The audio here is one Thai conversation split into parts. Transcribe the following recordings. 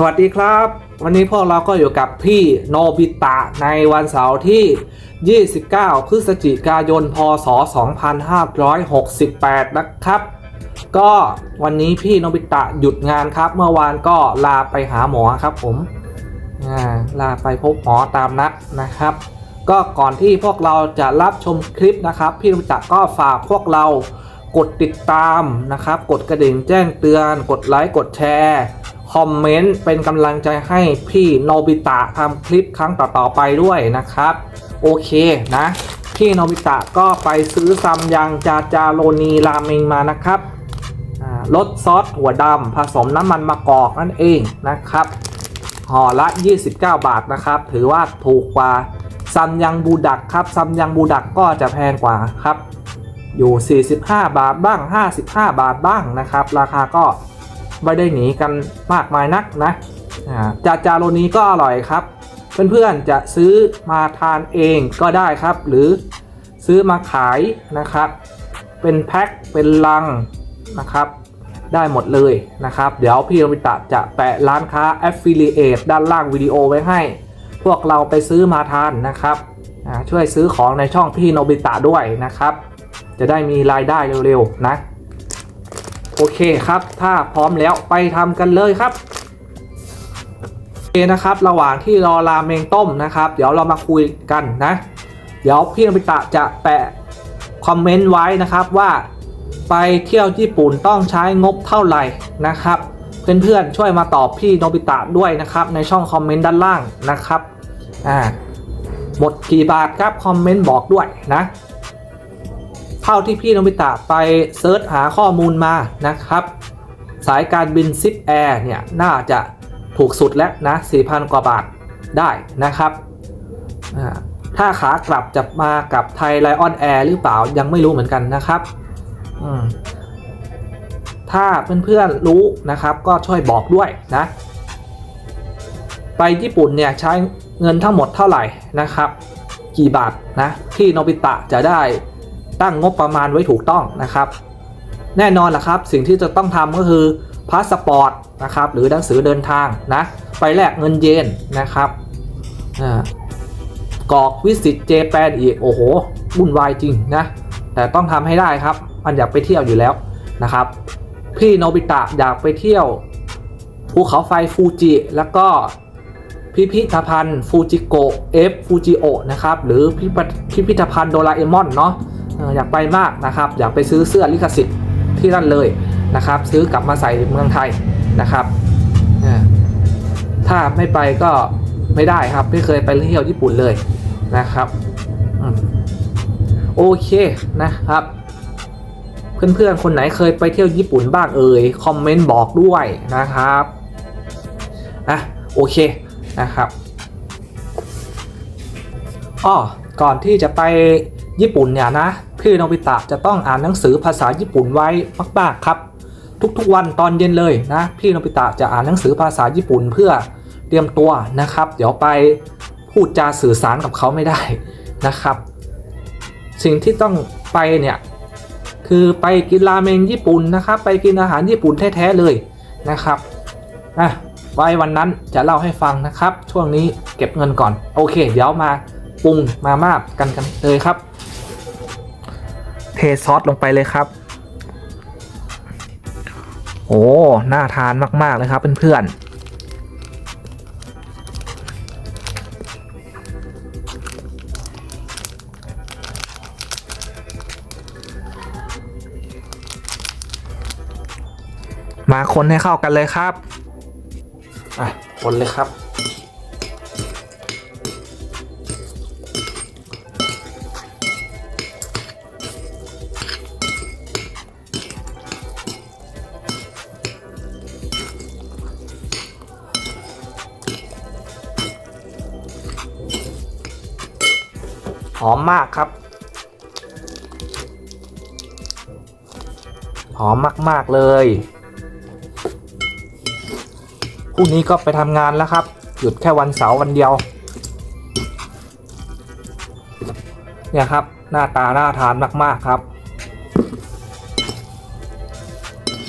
สวัสดีครับ วันนี้พวกเราก็อยู่กับพี่โนบิตะในวันเสาร์ที่ 29 พฤศจิกายน พศ 2568 นะครับ ก็วันนี้พี่โนบิตะหยุดงานครับ เมื่อวานก็ลาไปหาหมอครับผมลาไปพบหมอตามนัดนะครับ ก็ก่อนที่พวกเราจะรับชมคลิปนะครับ พี่โนบิตะก็ฝากพวกเรากดติดตามนะครับ กดกระดิ่งแจ้งเตือน กดไลค์กดแชร์ คอมเมนต์เป็นกำลังใจให้พี่โนบิตะทำคลิปครั้งต่อๆไปด้วยนะครับ โอเคนะ พี่โนบิตะก็ไปซื้อซัมยังจาจาโรนีราเมงมานะครับอ่ารสซอสถั่วดำผสมน้ำมันมะกอกนั่นเองนะครับห่อละ 29 บาทนะครับ ถือว่าถูกกว่าซัมยังบูดักครับซัมยังบูดักก็จะแพงกว่าครับ อยู่ 45 บาทบ้าง 55 บาทบ้างนะครับ ราคาก็ ไม่ได้หนีกันมากมายนักนะจาจาโรนี้ก็อร่อยครับ เพื่อนๆจะซื้อมาทานเองก็ได้ครับ หรือซื้อมาขายนะครับ เป็นแพ็คเป็นลังนะครับ ได้หมดเลยนะครับ เดี๋ยวพี่โรบิตะจะแปะร้านค้า Affiliate ด้านล่างวิดีโอไว้ให้ พวกเราไปซื้อมาทานนะครับช่วยซื้อของในช่องพี่โนบิตะด้วยนะครับ จะได้มีรายได้เร็วๆนะ โอเคครับ ถ้าพร้อมแล้วไปทำกันเลยครับโอเคนะครับ ระหว่างที่รอราเมงต้มนะครับ เดี๋ยวเรามาคุยกันนะ เดี๋ยวพี่นบิตะจะแปะคอมเมนต์ไว้นะครับว่าไปเที่ยวญี่ปุ่นต้องใช้งบเท่าไหร่นะครับ เพื่อนๆช่วยมาตอบพี่โนบิตะด้วยนะครับ ในช่องคอมเมนต์ด้านล่างนะครับอ่าหมดกี่บาทครับคอมเมนต์บอกด้วยนะ ท่าที่พี่นบิตะไปเซิร์ชหาข้อมูลมานะครับ สายการบินซิปแอร์เนี่ย น่าจะถูกสุดแล้วนะ 4,000 กว่าบาทได้นะครับ ถ้าขากลับจะมากับไทยไลออนแอร์หรือเปล่ายังไม่รู้เหมือนกันนะครับถ้าเพื่อนๆรู้นะครับก็ช่วยบอกด้วยนะ ไปญี่ปุ่นเนี่ยใช้เงินทั้งหมดเท่าไหร่นะครับ กี่บาทนะที่โนบิตะจะได้ ตั้งงบประมาณไว้ถูกต้องนะครับ แน่นอนแหละครับ สิ่งที่จะต้องทำก็คือพาสปอร์ตนะครับหรือหนังสือเดินทางนะไปแลกเงินเยนนะครับกรอกวิสิตเจแปนอีกโอ้โหวุ่นวายจริงนะแต่ต้องทำให้ได้ครับ มันอยากไปเที่ยวอยู่แล้วนะครับ พี่โนบิตะอยากไปเที่ยวภูเขาไฟฟูจิแล้วก็พิพิธภัณฑ์ฟูจิโกะเอฟฟูจิโอนะครับหรือพิพิธภัณฑ์โดราเอมอนเนาะ อยากไปมากนะครับ อยากไปซื้อเสื้อลิขสิทธิ์ที่นั่นเลยนะครับ ซื้อกลับมาใส่เมืองไทยนะครับถ้าไม่ไปก็ไม่ได้ครับ ไม่เคยไปเที่ยวญี่ปุ่นเลยนะครับอโอเคนะครับ เพื่อนๆ คนไหนเคยไปเที่ยวญี่ปุ่นบ้างเอ่ยคอมเมนต์บอกด้วยนะครับอะโอเคนะครับอ้อก่อนที่จะไป ญี่ปุ่นเนี่ยนะพี่โนบิตะจะต้องอ่านหนังสือภาษาญี่ปุ่นไว้มากๆครับ ทุกๆวันตอนเย็นเลยนะพี่โนบิตะจะอ่านหนังสือภาษาญี่ปุ่นเพื่อเตรียมตัวนะครับ เดี๋ยวไปพูดจาสื่อสารกับเขาไม่ได้นะครับ สิ่งที่ต้องไปเนี่ยคือไปกินราเมงญี่ปุ่นนะครับ ไปกินอาหารญี่ปุ่นแท้ๆเลยนะครับอะไว้วันนั้นจะเล่าให้ฟังนะครับ ช่วงนี้เก็บเงินก่อน โอเค เดี๋ยวมาปรุงมาม่ากันกันเลยครับ เทซอสลงไปเลยครับ โอ้ น่าทานมาก ๆ เลยครับเพื่อนๆมาคนให้เข้ากันเลยครับ อะ คนเลยครับ หอมมากครับ หอมมาก ๆ เลยพรุ่งนี้ก็ไปทำงานแล้วครับ หยุดแค่วันเสาร์วันเดียว เนี่ยครับ หน้าตาน่าทานมาก ๆ ครับ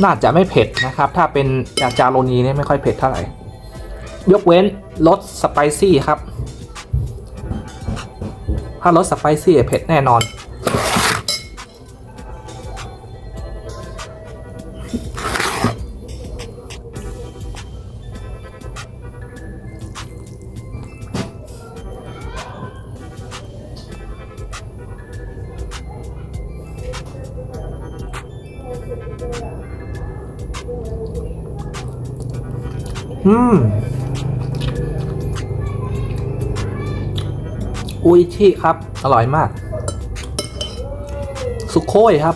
น่าจะไม่เผ็ดนะครับ ถ้าเป็นยาจาโรนีเนี่ยไม่ค่อยเผ็ดเท่าไหร่ ยกเว้นรสสไปซี่ครับ ถ้ารสสไปซี่เผ็ดแน่นอน อืม อุยชิครับ อร่อยมาก สุโคยครับ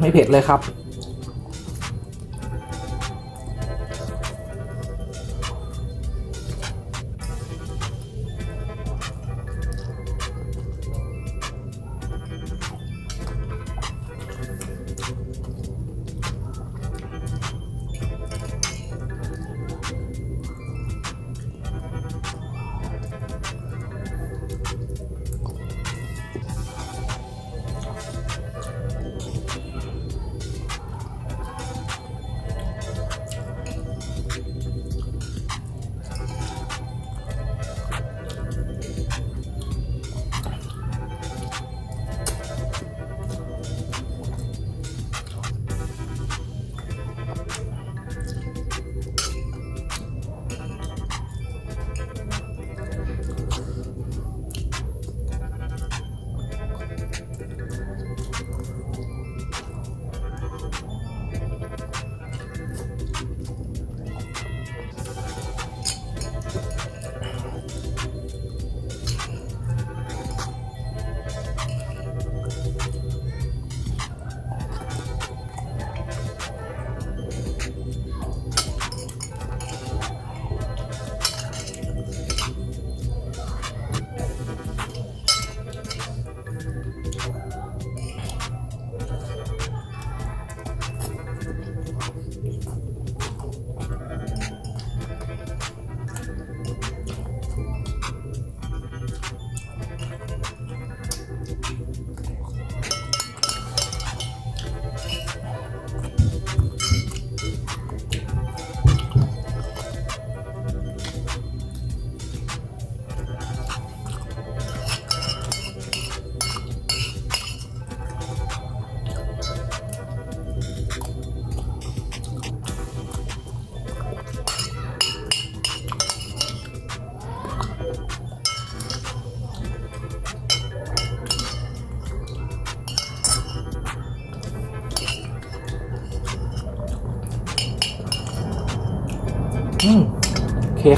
ไม่เผ็ดเลยครับ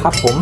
ครับผม